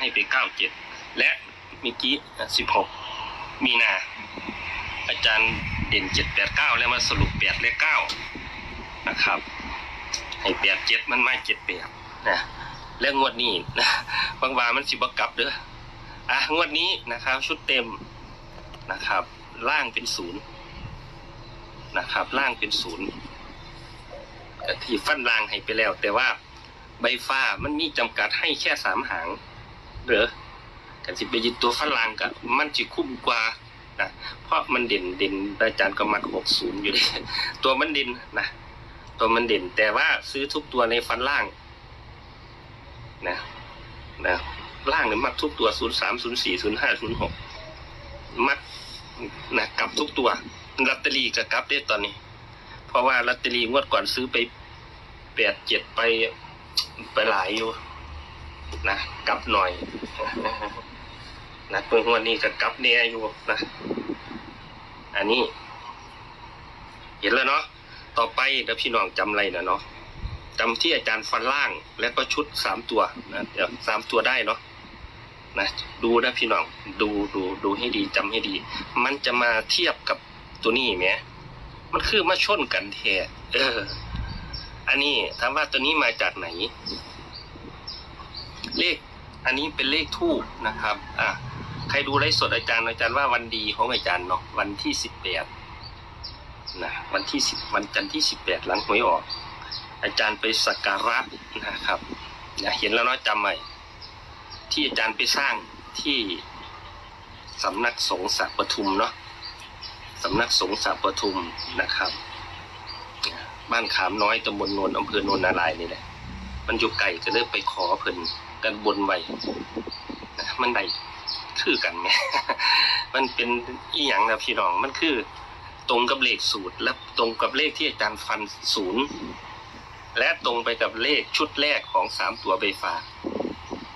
ให้ไปเก้าเจ็ดและเมื่อกี้สิบหกมีนา อาจารย์เด่นเจ็ดแปดเก้าแล้วมาสรุปแปดและเก้านะครับให้แปดเจ็ดมันมาเจ็ดแปดนะแล้วงวดนี้นะบางวามันสิบกลับเด้ออะงวดนี้นะครับ ชุดเต็มนะครับ ล่างเป็นศูนย์นะครับ ล่างเป็นศูนย์ที่ฟันล่างให้ไปแล้ว แต่ว่าใบฟ้ามันมีจำกัดให้แค่สามหาง เด้อกันสิไปยึดตัวฟันล่างกับมันจะคุ้มกว่านะเพราะมันเด่นเด่นอาจารย์ก็มักหกศูนย์อยู่ดิตัวมันเด่นนะตัวมันเด่น แต่ว่าซื้อทุกตัวในฟันล่างนะนะล่างเนี่ยมักทุกตัวศูนย์สามศูนย์สี่ศูนย์ห้าศูนย์หกมักนะกลับทุกตัวลอตเตอรี่ก็กลับได้ตอนนี้ เพราะว่าลอตเตอรี่งวดก่อนซื้อไปแปดเจ็ดไปไปหลายอยู่ นะกลับหน่อยนะเพิ่งวันนี้ก็กลับแน่อยู่นะ อันนี้ เห็นแล้วเนาะต่อไปเดี๋ยวพี่น้องจำอะไรนะเนาะจำที่อาจารย์ฟันล่างแล้วก็ชุดสามตัวนะเดี๋ยวสามตัวได้เนาะนะดูนะพี่น้องดูดูดูให้ดีจำให้ดี มันจะมาเทียบกับตัวนี้ไหมมันคือมาชนกันแท้เออ อันนี้ถามว่าตัวนี้มาจากไหน อันนี้เป็นเลขทูบนะครับอะใครดูไลฟ์สดอาจารย์อาจารย์ว่าวันดีของอาจารย์เนาะวันที่สิบแปดนะวันที่สิบวันจันทร์ที่สิบแปดหลังหวยออก อาจารย์ไปสักการะนะครับนะเห็นแล้วเนาะจำใหม่ที่อาจารย์ไปสร้างที่สำนักสงฆ์สัปทุมเนาะสำนักสงฆ์สัปทุมนะครับบ้านขามน้อยตำบลโนนอำเภอโนนนารายนี่แหละมันอยู่ไกลก็เลยไปขอเพิ่น กันบนไว้มันได้คือกันไหมมันเป็นอีหยังนะพี่น้องมันคือ ตรงกับเลขสูตร และตรงกับเลขที่อาจารย์ฟันศูนย์และตรงไปกับเลขชุดแรกของสามตัวใบฟ้า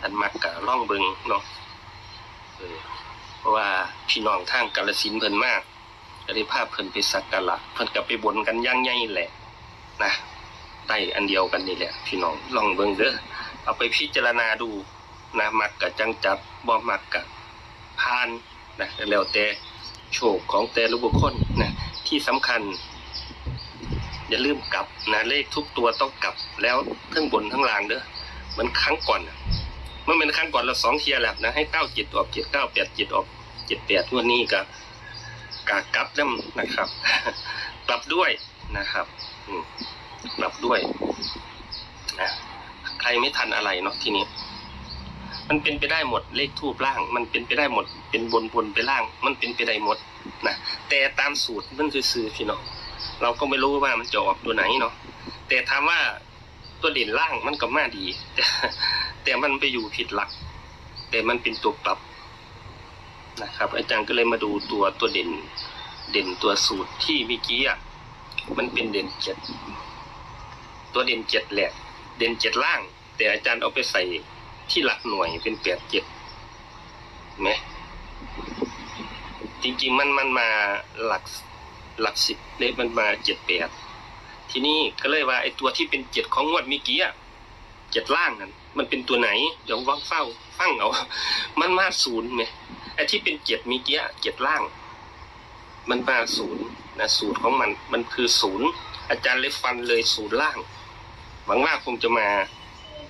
อันมักกะล่องเบิงเนาะเพราะว่าพี่น้องทางกาลสินเพิ่นมากก็ได้พาเพิ่นไปสักการะเพิ่นก็ไปบนกันย่างใหญ่แหละนะได้อันเดียวกันนี่แหละ พี่น้องลองเบิงเด้อ เอาไปพิจารณาดูนะมักกะจังจับบ่มักกะพานนะแล้วแต่โชคของแต่ละบุคคลนะที่สำคัญ อย่าลืมกลับนะเลขทุกตัวต้องกลับแล้วทั้งบนทั้งล่างเด้อมันครั้งก่อนน่ะมันเป็นครั้งก่อนเราสองเทียร์แล้วนะให้เก้าจ็ดออกเจ็ดเก้าแปดจ็ดออกเจ็ดแปดวันนี้ก็กากลับน้ำนะครับ กลับด้วยนะครับอืมกลับด้วยนะ ใครไม่ทันอะไรเนาะทีนี้ มันเป็นไปได้หมดเลขทูบล่าง มันเป็นไปได้หมด เป็นบนบนไปล่าง มันเป็นไปได้หมดนะแต่ตามสูตรมันคือซื้อพี่น้องเราก็ไม่รู้ว่ามันจะออกตัวไหนเนาะแต่ถามว่าตัวเด่นล่างมันก็มาดี แต่แต่มันไปอยู่ผิดหลัก แต่มันเป็นตัวกลับนะครับ อาจารย์ก็เลยมาดูตัวตัวเด่น เด่นตัวสูตรที่เมื่อกี้อะมันเป็นเด่นเจ็ดตัวเด่นเจ็ดแหละ เด่นเจ็ดล่าง แต่อาจารย์เอาไปใส่ที่หลักหน่วยเป็นแปดเจ็ดไหมจริงๆมันมันมาหลักหลักสิบเลขมันมาเจ็ดแปดทีนี้ก็เลยว่าไอ้ตัวที่เป็นเจ็ดของงวดเมื่อกี้อะเจ็ดล่างนั้นมันเป็นตัวไหนเดี๋ยวว่างเฝ้าฟังเอา มันมาศูนย์ไงไอ้ที่เป็นเจ็ดเมื่อกี้เจ็ดล่าง มันมาศูนย์นะสูตรของมันมันคือศูนย์อาจารย์เลยฟันเลยศูนย์ล่างหวังว่าคงจะมา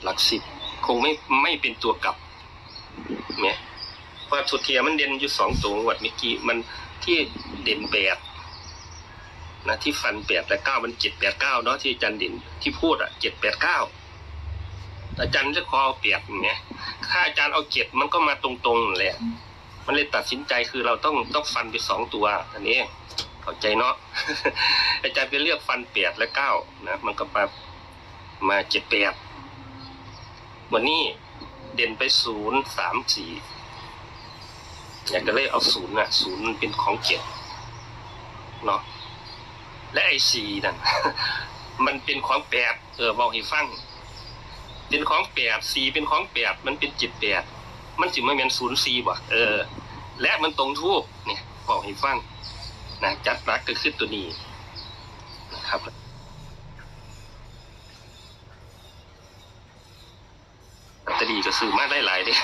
หลักสิบคงไม่ไม่เป็นตัวกลับเนี่ยเพราะสุดเทียมันเด่นอยู่สองตัววัดเมื่อกี้มันที่เด่นแปดนะที่ฟันแปดและเก้ามันเจ็ดแปดเก้าเนาะที่อาจารย์เด่นที่พูดอะเจ็ดแปดเก้าอาจารย์จะขอเอาเปรียบเงี้ยถ้าอาจารย์เอาเจ็ดมันก็มาตรงๆแหละมันเลยตัดสินใจคือเราต้องต้องฟันไปสองตัวอันนี้เข้าใจเนาะอาจารย์ไปเลือกฟันแปดและเก้านะมันก็มามาเจ็ดแปด วันนี้เด่นไปศูนย์สามสี่อยากจะเลยเอาศูนย์อะศูนย์มันเป็นของเจ็ดเนาะและไอสี่นั่น มันเป็นของแปดเออบอกให้ฟัง เป็นของแปดสี่เป็นของแปดมันเป็นจิตแปดมันจิไม่เป็นศูนย์สี่บ่เออ และมันตรงทูบเนี่ยบอกให้ฟังนะจัดรักก็ขึ้นตัวนี้นะครับีก็ซื้อมาได้หลายเด้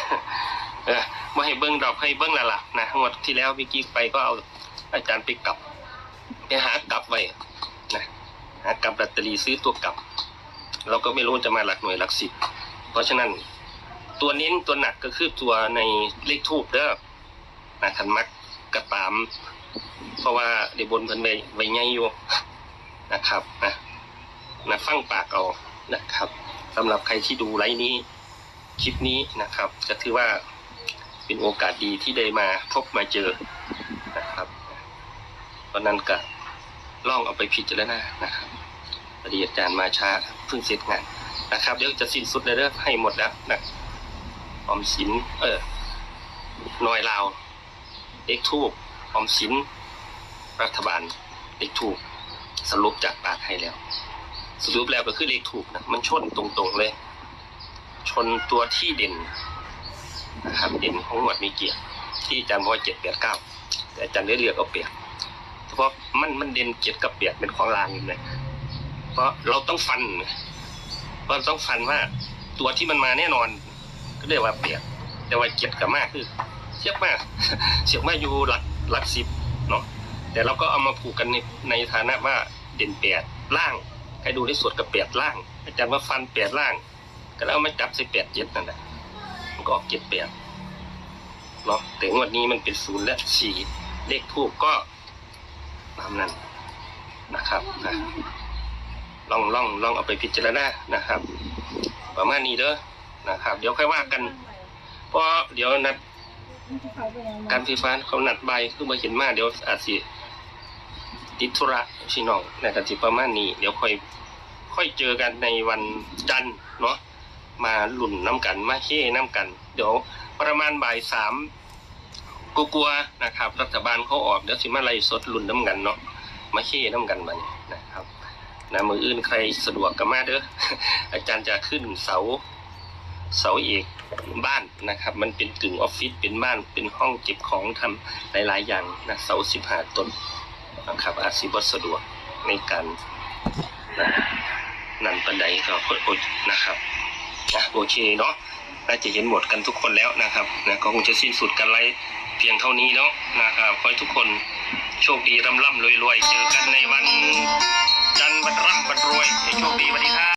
เออมาให้เบิ้งดอกให้เบิ้งละล่ะนะงวดที่แล้วพี่กิ๊กไปก็เอาอาจารย์ไปกลับไปหากลับไว้นะหากลับลอตเตอรี่ซื้อตัวกลับ เราก็ไม่รู้จะมาหลักหน่วยหลักสิบเพราะฉะนั้นตัวเน้นตัวหนักก็คือตัวในเลขทูบเด้อนะคันมักกระตาม เพราะว่าเดี๋ยวบนเพิ่นไว้ไว้ใหญ่อยู่นะครับนะนะฟังปากเอานะครับสำหรับใครที่ดูไลฟ์นี้ คลิปนี้นะครับ ก็ถือว่าเป็นโอกาสดีที่ได้มาพบมาเจอนะครับ ตอนนั้นก็ล่องเอาไปผิดแล้วนะนะครับพอดีอาจารย์มาช้าเพิ่งเสร็จงานนะครับ เดี๋ยวจะสิ้นสุดเลยเด้อให้หมดแล้วนะอมสินเออหน้อยลาวเลขทูบอมสินรัฐบาลเลขถูกสรุปจากปากให้แล้ว สรุปแล้วก็คือเลขถูกนะมันชนตรงๆเลย ชนตัวที่เด่นนะครับเด่นของหมวดมีเกียรติที่อาจารย์บอกว่าเจ็ดแปดเก้าแต่อาจารย์ได้เลือกเอาเปรียบเพราะมันมันเด่นเจ็ดกับเปียกเป็นของรางอยู่เลยเพราะเราต้องฟันเราต้องฟันว่าตัวที่มันมาแน่นอน ก็เรียกว่าเปียกแต่ว่าเจ็ดกับมากคือเทียบมากเทียบมากอยู่หลักหลักสิบเนาะแต่เราก็เอามาผูกกันในในฐานะว่าเด่นแปดล่างใครดูในสวดกับแปดล่าง อาจารย์ว่าฟันแปดล่าง ก็แล้วเอามาจับใส่แปดเจ็ดนั่นแหละมันก็ออกเจ็ดแปดเนาะแต่งวดนี้มันเป็นศูนย์และสี่เลขทูบก็ตามนั้นนะครับนะลองลองลองเอาไปพิจารณานะครับ ประมาณนี้เด้อนะครับ เดี๋ยวค่อยว่ากันเพราะเดี๋ยวนัดการไฟฟ้าเขานัดใบคือมาเห็นมาเดี๋ยวอาจสิติดธุระพี่น้องนะครับสิประมาณนี้ เดี๋ยวค่อยค่อยเจอกันในวันจันทร์เนาะ มาหลุ่นน้ำกันมาเฮ่น้ำกัน เดี๋ยวประมาณบ่ายสามกลัวๆนะครับ รัฐบาลเขาออกเดี๋ยวสิมาไล่สดหลุ่นน้ำกันเนาะมาเฮ่น้ำกันบัดนี้นะครับนะมืออื่นใครสะดวกก็มาเด้ออาจารย์จะขึ้นเสาเสาเอกบ้านนะครับ มันเป็นกึ่งออฟฟิศเป็นบ้านเป็นห้องเก็บของทำหลาย ๆ อย่างนะเสาสิบห้าต้นนะครับ อาจสิบสะดวกในการนะนั่นปันไดก็โอนะครับ นะโอเคเนาะน่าจะเห็นหมดกันทุกคนแล้วนะครับนะก็คงจะสิ้นสุดกันไลฟ์เพียงเท่านี้เนาะนะครับขอให้ทุกคนโชคดีร่ำร่ำรวยรวยเจอกันในวันจันทร์วันร่ำวันรวยให้โชคดีสวัสดีครับ